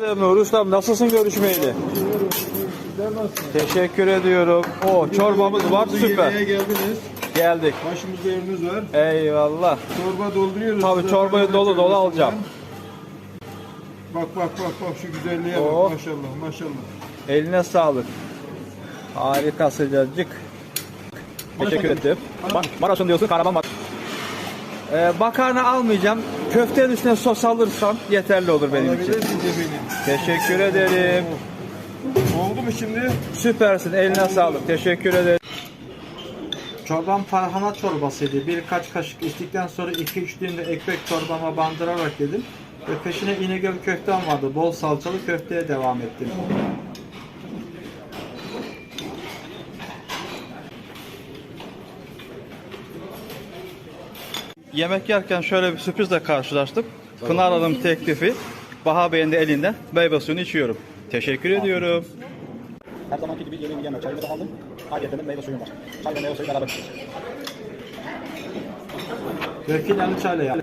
Nur Ustam nasılsın görüşmeyeli? Teşekkür ediyorum. O çorbamız var süper. Geldiniz. Geldik. Başımızda yeriniz var. Eyvallah. Çorba dolduruyoruz. Tabii, çorbayı dolu dolu alacağım. Bak bak bak bak şu güzelliğe Oh. bak maşallah maşallah. Eline sağlık. Harika sıcacık. Teşekkür ederim. Ma Maraş'ın diyorsun karaman var. Ee, makarna almayacağım. Köftenin üstüne sos alırsan yeterli olur benim için. Alabilirsin cebini. Teşekkür ederim. Oldu mu şimdi? Süpersin. Eline sağlık. Teşekkür ederim. Çorbam tarhana çorbasıydı. Birkaç kaşık içtikten sonra 2-3 dilimde ekmek çorbama bandırarak yedim. Ve peşine İnegöl köftem vardı. Bol salçalı köfteye devam ettim. Yemek yerken şöyle bir sürprizle karşılaştık. Pınar Hanım teklifi. Baha Bey'in de elinden meyve suyunu içiyorum. Teşekkür ediyorum. Her zamanki gibi yemeğimi yemem. Çayımı da aldım. Ayrıca de meyve suyum var. Çay ve meyve suyu beraber içeceğiz. Ve finali çayla yaptım.